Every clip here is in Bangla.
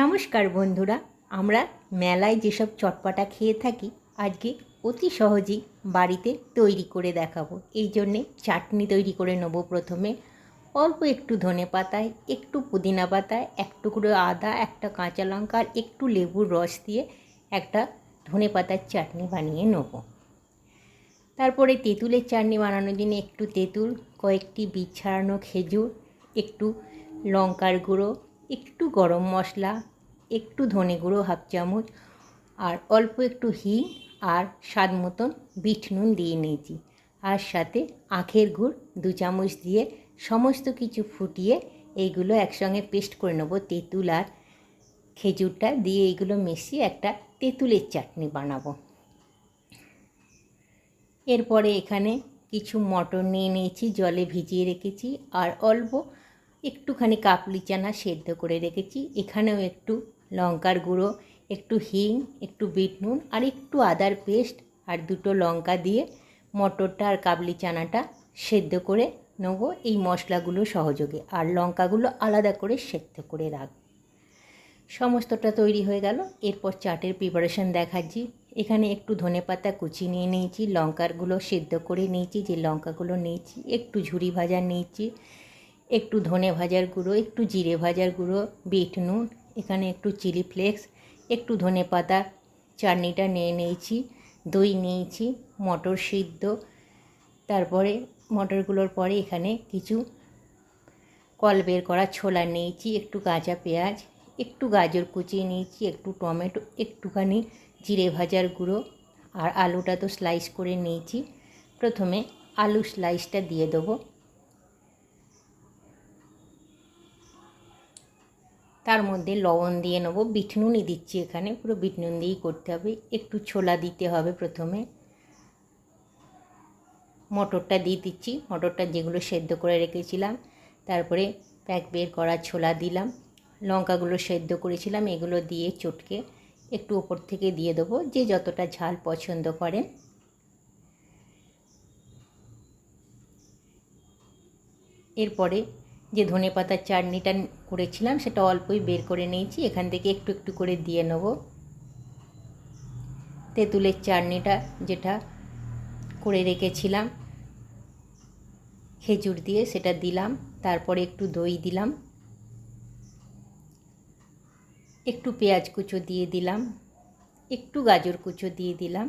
নমস্কার বন্ধুরা, আমরা মেলায় যেসব চটপাটা খেয়ে থাকি, আজকে অতি সহজেই বাড়িতে তৈরি করে দেখাবো। এই জন্যে চাটনি তৈরি করে নেব প্রথমে। অল্প একটু ধনে পাতায়, একটু পুদিনা পাতায়, এক টুকরো আদা, একটা কাঁচা লঙ্কা আর একটু লেবুর রস দিয়ে একটা ধনে পাতার চাটনি বানিয়ে নেব। তারপরে তেঁতুলের চাটনি বানানোর জন্য একটু তেঁতুল, কয়েকটি বীজ খেজুর, একটু লঙ্কার গুঁড়ো একটু গরম মশলা, একটু ধনে গুঁড়ো হাফ চামচ আর অল্প একটু হিং আর স্বাদ মতন বিট নুন দিয়ে নিয়েছি। আর সাথে আখের গুড় দু চামচ দিয়ে সমস্ত কিছু ফুটিয়ে এইগুলো একসঙ্গে পেস্ট করে নেব। তেঁতুল আর খেজুরটা দিয়ে এইগুলো মিশিয়ে একটা তেঁতুলের চাটনি বানাবো। এরপরে এখানে কিছু মটর নিয়ে নিয়েছি, জলে ভিজিয়ে রেখেছি আর অল্প একটুখানি কাপলি চানা সেদ্ধ করে রেখেছি। এখানেও একটু লঙ্কার গুঁড়ো, একটু হিং, একটু বিট নুন আর একটু আদার পেস্ট আর দুটো লঙ্কা দিয়ে মটরটা আর কাবলি চানাটা সেদ্ধ করে নেব এই মশলাগুলো সহযোগে। আর লঙ্কাগুলো আলাদা করে সেদ্ধ করে রাখব সমস্তটা তৈরি হয়ে গেল। এরপর চাটের প্রিপারেশন দেখাচ্ছি। এখানে একটু ধনে পাতা কুচি নিয়ে নিয়েছি লঙ্কারগুলো সেদ্ধ করে নিয়েছি, যে লঙ্কাগুলো নিয়েছি, একটু ঝুরি ভাজা নিয়েছি একটু ধনে ভাজার গুঁড়ো, একটু জিরে ভাজার গুঁড়ো, বিট নুন, এখানে একটু চিলি ফ্লেক্স, একটু ধনে পাতা, চাটনিটা নিয়ে নিয়েছি, দই নিয়েছি, মটর সিদ্ধ। তারপরে মটরগুলোর পরে এখানে কিছু কল বের করা ছোলা নিয়েছি, একটু কাঁচা পেঁয়াজ, একটু গাজর কুচিয়ে নিয়েছি, একটু টমেটো, একটুখানি জিরে ভাজার গুঁড়ো, আর আলুটা তো স্লাইস করে নিয়েছি। প্রথমে আলু স্লাইসটা দিয়ে দেবো। তার মধ্যে লবণ দিয়ে নেব। বিট নুনই দিচ্ছি এখানে, পুরো বিটনুন দিয়েই করতে হবে। একটু ছোলা দিতে হবে প্রথমে। মটরটা দিয়ে দিচ্ছি। মটরটা যেগুলো সেদ্ধ করে রেখেছিলাম, তারপরে প্যাক বের করা ছোলা দিলাম। লঙ্কাগুলো সেদ্ধ করেছিলাম, এগুলো দিয়ে চটকে একটু ওপর থেকে দিয়ে দেবো, যে যতটা ঝাল পছন্দ করেন এরপরে যে ধনে পাতার চাটনিটা করেছিলাম সেটা অল্পই বের করে নিয়েছি। এখান থেকে একটু একটু করে দিয়ে নেব। তেঁতুলের চাটনিটা যেটা করে রেখেছিলাম, খেজুর দিয়ে সেটা দিলাম, তারপরে একটু দই দিলাম, একটু পেঁয়াজ কুচো দিয়ে দিলাম, একটু গাজর কুচো দিয়ে দিলাম,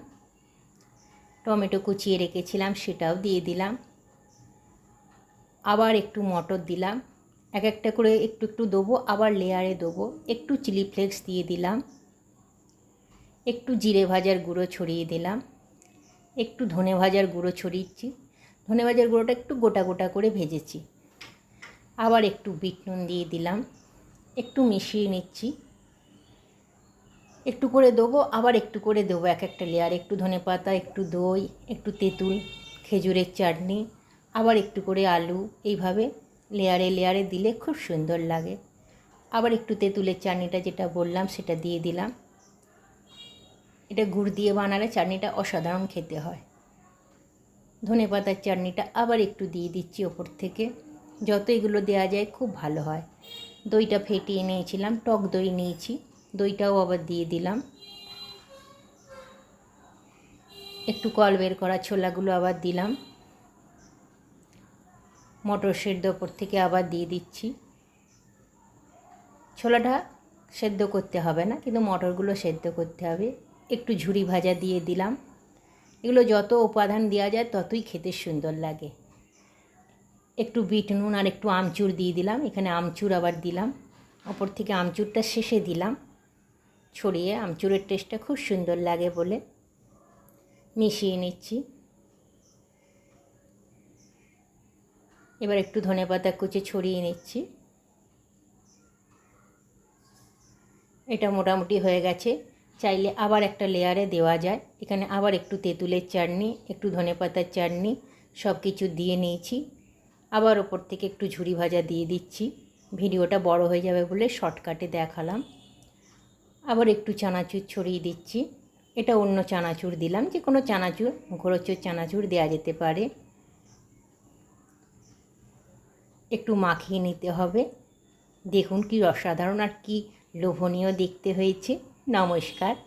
টমেটো কুচিয়ে রেখেছিলাম সেটাও দিয়ে দিলাম। আবার একটু মটর দিলাম। এক একটা করে একটু একটু দেবো, আবার লেয়ারে দেবো। একটু চিলি ফ্লেক্স দিয়ে দিলাম। একটু জিরে ভাজার গুঁড়ো ছড়িয়ে দিলাম। একটু ধনে ভাজার গুঁড়ো ছড়িয়েছি। ধনে ভাজার গুঁড়োটা একটু গোটা গোটা করে ভেজেছি। আবার একটু বিট নুন দিয়ে দিলাম। একটু মিশিয়ে নিচ্ছি। একটু করে দেবো, আবার একটু করে দেবো। এক একটা লেয়ার একটু ধনে পাতা, একটু দই, একটু তেঁতুল, খেজুরের চাটনি। আবার একটু করে আলু এইভাবে লেয়ারে লেয়ারে দিলে খুব সুন্দর লাগে। আবার একটু তেঁতুলের চাটনিটা যেটা বললাম সেটা দিয়ে দিলাম। এটা গুড় দিয়ে বানালে চাটনিটা অসাধারণ খেতে হয়। ধনে পাতার চাটনিটা আবার একটু দিয়ে দিচ্ছি ওপর থেকে। যত এগুলো দেওয়া যায় খুব ভালো হয়। দইটা ফেটিয়ে নিয়েছিলাম, টক দই নিয়েছি, দইটাও আবার দিয়ে দিলাম। একটু কল বের করা ছোলাগুলো আবার দিলাম। মটর সেদ্ধ ওপর থেকে আবার দিয়ে দিচ্ছি। ছোলাটা সেদ্ধ করতে হবে না, কিন্তু মটরগুলো সেদ্ধ করতে হবে। একটু ঝুরি ভাজা দিয়ে দিলাম। এগুলো যত উপাদান দেওয়া যায় ততই খেতে সুন্দর লাগে। একটু বিট নুন আর একটু আমচুর দিয়ে দিলাম। এখানে আমচুর আবার দিলাম। ওপর থেকে আমচুরটা শেষে দিলাম। ছড়িয়ে আমচুরের টেস্টটা খুব সুন্দর লাগে বলে। মিশিয়ে নিচ্ছি। এবার একটু ধনে পাতা কুচে ছড়িয়ে নিচ্ছি। এটা মোটামুটি হয়ে গেছে। চাইলে আবার একটা লেয়ারে দেওয়া যায়। এখানে আবার একটু তেঁতুলের চাটনি, একটু ধনে পাতার চাটনি সব কিছু দিয়ে নিয়েছি। আবার ওপর থেকে একটু ঝুরি ভাজা দিয়ে দিচ্ছি। ভিডিওটা বড় হয়ে যাবে বলে শর্টকাটে দেখালাম। আবার একটু চানাচুর ছড়িয়ে দিচ্ছি। এটা অন্য চানাচুর দিলাম। যে কোনো চানাচুর, ঘোরচুর চানাচুর দেওয়া যেতে পারে। একটু মাখিয়ে নিতে হবে। দেখুন কি অসাধারণ আর কি লোভনীয় দেখতে হয়েছে। নমস্কার।